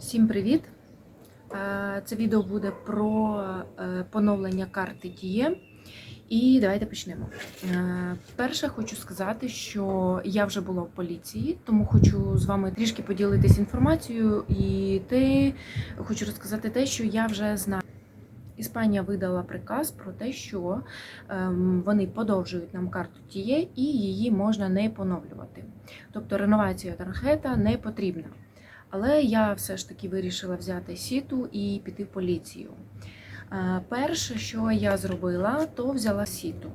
Всім привіт! Е, Це відео буде про е, поновлення карти Діє. І давайте почнемо. Е, Перше, хочу сказати, що я вже була в поліції, тому хочу з вами трішки поділитися інформацією. І те, хочу розказати те, що я вже знаю. Іспанія видала приказ про те, що ем, вони подовжують нам карту Тіє і її можна не поновлювати. Тобто реновація таргета не потрібна. Але я все ж таки вирішила взяти сіту і піти в поліцію. Е, Перше, що я зробила, то взяла сіту.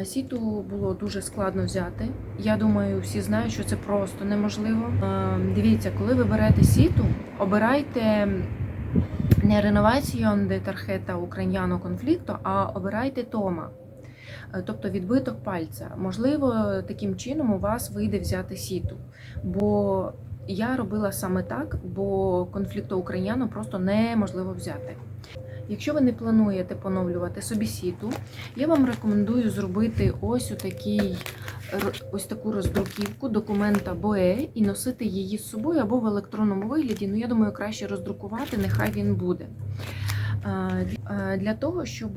Е, Сіту було дуже складно взяти. Я думаю, всі знають, що це просто неможливо. Е, Дивіться, коли ви берете сіту, обирайте не реноваціон де тархета україняно конфлікту, а обирайте тома. Тобто відбиток пальця. Можливо, таким чином у вас вийде взяти сіту. Бо я робила саме так, бо конфлікту україняно просто неможливо взяти. Якщо ви не плануєте поновлювати собі сіту, я вам рекомендую зробити ось такий, ось таку роздруківку документа БОЕ і носити її з собою або в електронному вигляді. Ну, я думаю, краще роздрукувати, нехай він буде. Е, Для того, щоб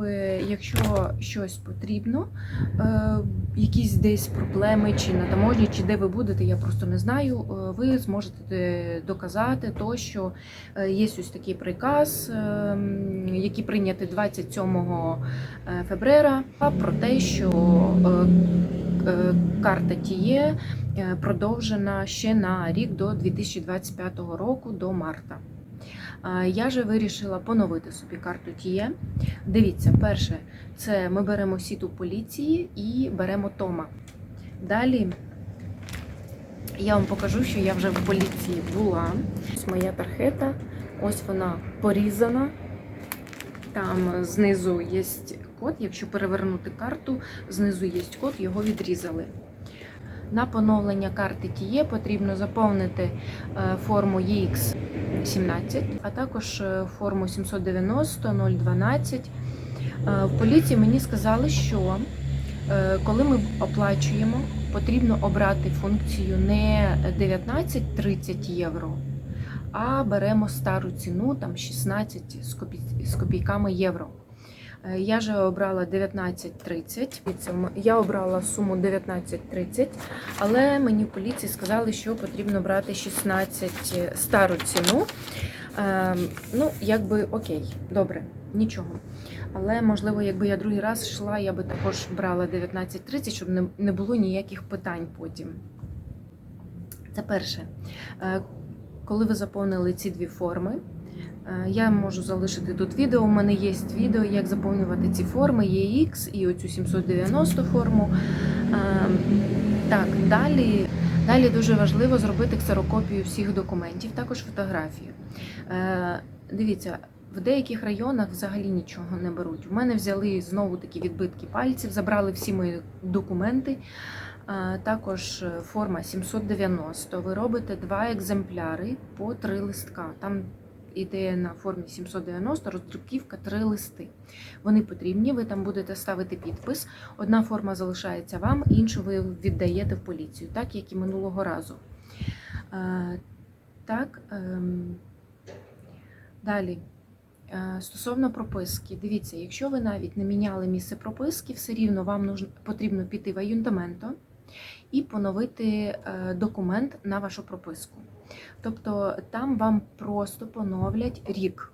якщо щось потрібно, е, якісь десь проблеми чи на таможні, чи де ви будете, я просто не знаю. е, Ви зможете доказати то, що е, є ось такий приказ, е, який прийнятий 27 феврера, про те, що е, е, карта Тіє е, продовжена ще на рік до 2025 року, до марта. Я же вирішила поновити собі карту Тіє. Дивіться, перше, це ми беремо сіту поліції і беремо Тома. Далі я вам покажу, що я вже в поліції була. Ось моя тархета, ось вона порізана. Там знизу є код. Якщо перевернути карту, знизу є код, його відрізали. На поновлення карти Тіє потрібно заповнити е, форму EX17, а також е, форму 790 012. Е, В поліції мені сказали, що е, коли ми оплачуємо, потрібно обрати функцію не 19-30 євро, а беремо стару ціну, там 16 з копійками євро. Е, Я же обрала 19.30. Дивіться, м- Я обрала суму 19.30, але мені в поліції сказали, що потрібно брати 16 стару ціну. Ем, Ну, якби окей, добре, нічого. Але можливо, якби я другий раз йшла, я би також брала 19.30, щоб не, було ніяких питань потім. Це перше. Е, Коли ви заповнили ці дві форми, е, я можу залишити тут відео. У мене є відео, як заповнювати ці форми, EX і оцю 790 форму. Ем, Так, далі. Далі дуже важливо зробити ксерокопію всіх документів, також фотографію. Е, Дивіться, в деяких районах взагалі нічого не беруть. У мене взяли знову такі відбитки пальців, забрали всі мої документи. Е, Також е, форма 790. Ви робите два екземпляри по три листка. Там іде на формі 790 роздруківка три листи. Вони потрібні, ви там будете ставити підпис. Одна форма залишається вам, іншу ви віддаєте в поліцію, так як і минулого разу. Е, Так, ем, далі. Е, Стосовно прописки, дивіться, якщо ви навіть не міняли місце прописки, все рівно вам потрібно піти в аюнтаменто і поновити е, документ на вашу прописку. Тобто там вам просто поновлять рік.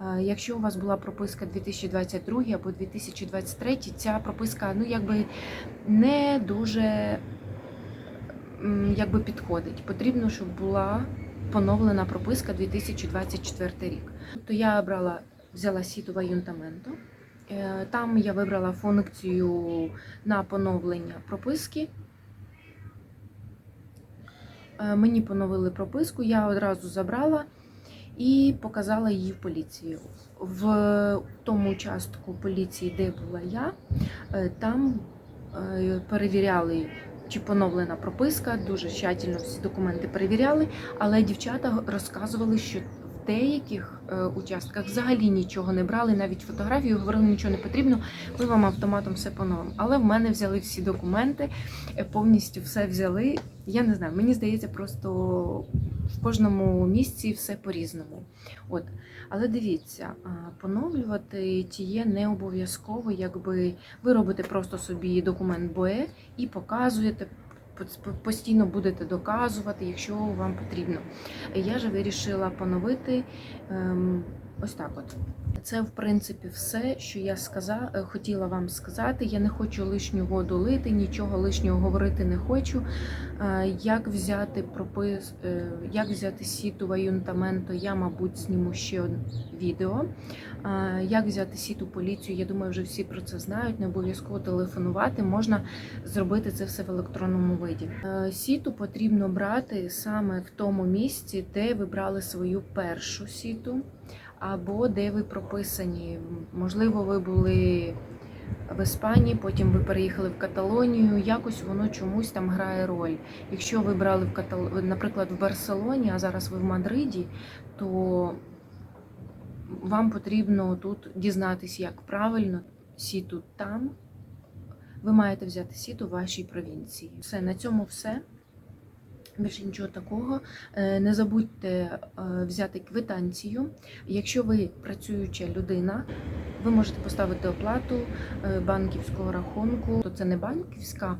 Е, Якщо у вас була прописка 2022 або 2023, ця прописка ну, якби не дуже якби, підходить. Потрібно, щоб була поновлена прописка 2024 рік. Тобто я брала, взяла сіту в аюнтаменто. Е, Там я вибрала функцію на поновлення прописки. Е, Мені поновили прописку, я одразу забрала і показала її в поліцію. В тому участку поліції, де була я, е, там е, перевіряли, чи поновлена прописка, дуже тщательно всі документи перевіряли, але дівчата розказували, що деяких е, участках взагалі нічого не брали, навіть фотографію, говорили, нічого не потрібно, ми вам автоматом все поновимо. Але в мене взяли всі документи, е, повністю все взяли. Я не знаю, мені здається, просто в кожному місці все по-різному. От. Але дивіться, поновлювати тіє не обов'язково, якби ви робите просто собі документ БОЕ і показуєте. По- Постійно будете доказувати, якщо вам потрібно. Я ж вирішила поновити ем, ось так. От це в принципі все, що я сказа, е, хотіла вам сказати. Я не хочу лишню воду лити, нічого лишнього говорити не хочу. Е, Як взяти пропис, е, як взяти сіту в аюнтаменто, я, мабуть, зніму ще відео. Як взяти сіту поліцію, я думаю, вже всі про це знають. Не обов'язково телефонувати, можна зробити це все в електронному виді. Сіту потрібно брати саме в тому місці, де ви брали свою першу сіту, або де ви прописані. Можливо, ви були в Іспанії, потім ви переїхали в Каталонію. Якось воно чомусь там грає роль. Якщо ви брали в Катал... наприклад, в Барселоні, а зараз ви в Мадриді, то вам потрібно тут дізнатися, як правильно сіту там. Ви маєте взяти сіту в вашій провінції. Все, на цьому все. Більше нічого такого. Е, Не забудьте е, взяти квитанцію. Якщо ви працююча людина, ви можете поставити оплату е, банківського рахунку. То це не банківська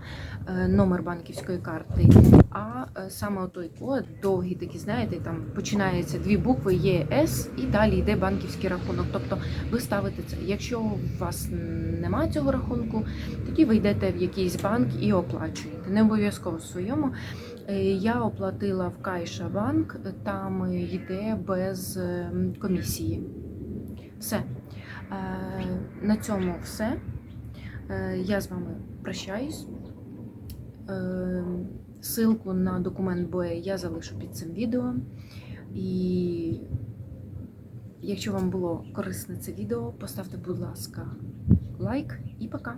номер банківської карти, а саме той код, довгий такий, знаєте, там починається дві букви ЄС і далі йде банківський рахунок. Тобто ви ставите це. Якщо у вас немає цього рахунку, тоді ви йдете в якийсь банк і оплачуєте. Не обов'язково в своєму. Е, Я оплатила в Кайша банк, там йде без е, комісії. Все. Е, На цьому все. Е, Я з вами прощаюсь. Ссылку на документ БОЕ я залишу під цим відео. І якщо вам було корисне це відео, поставте, будь ласка, лайк і пока!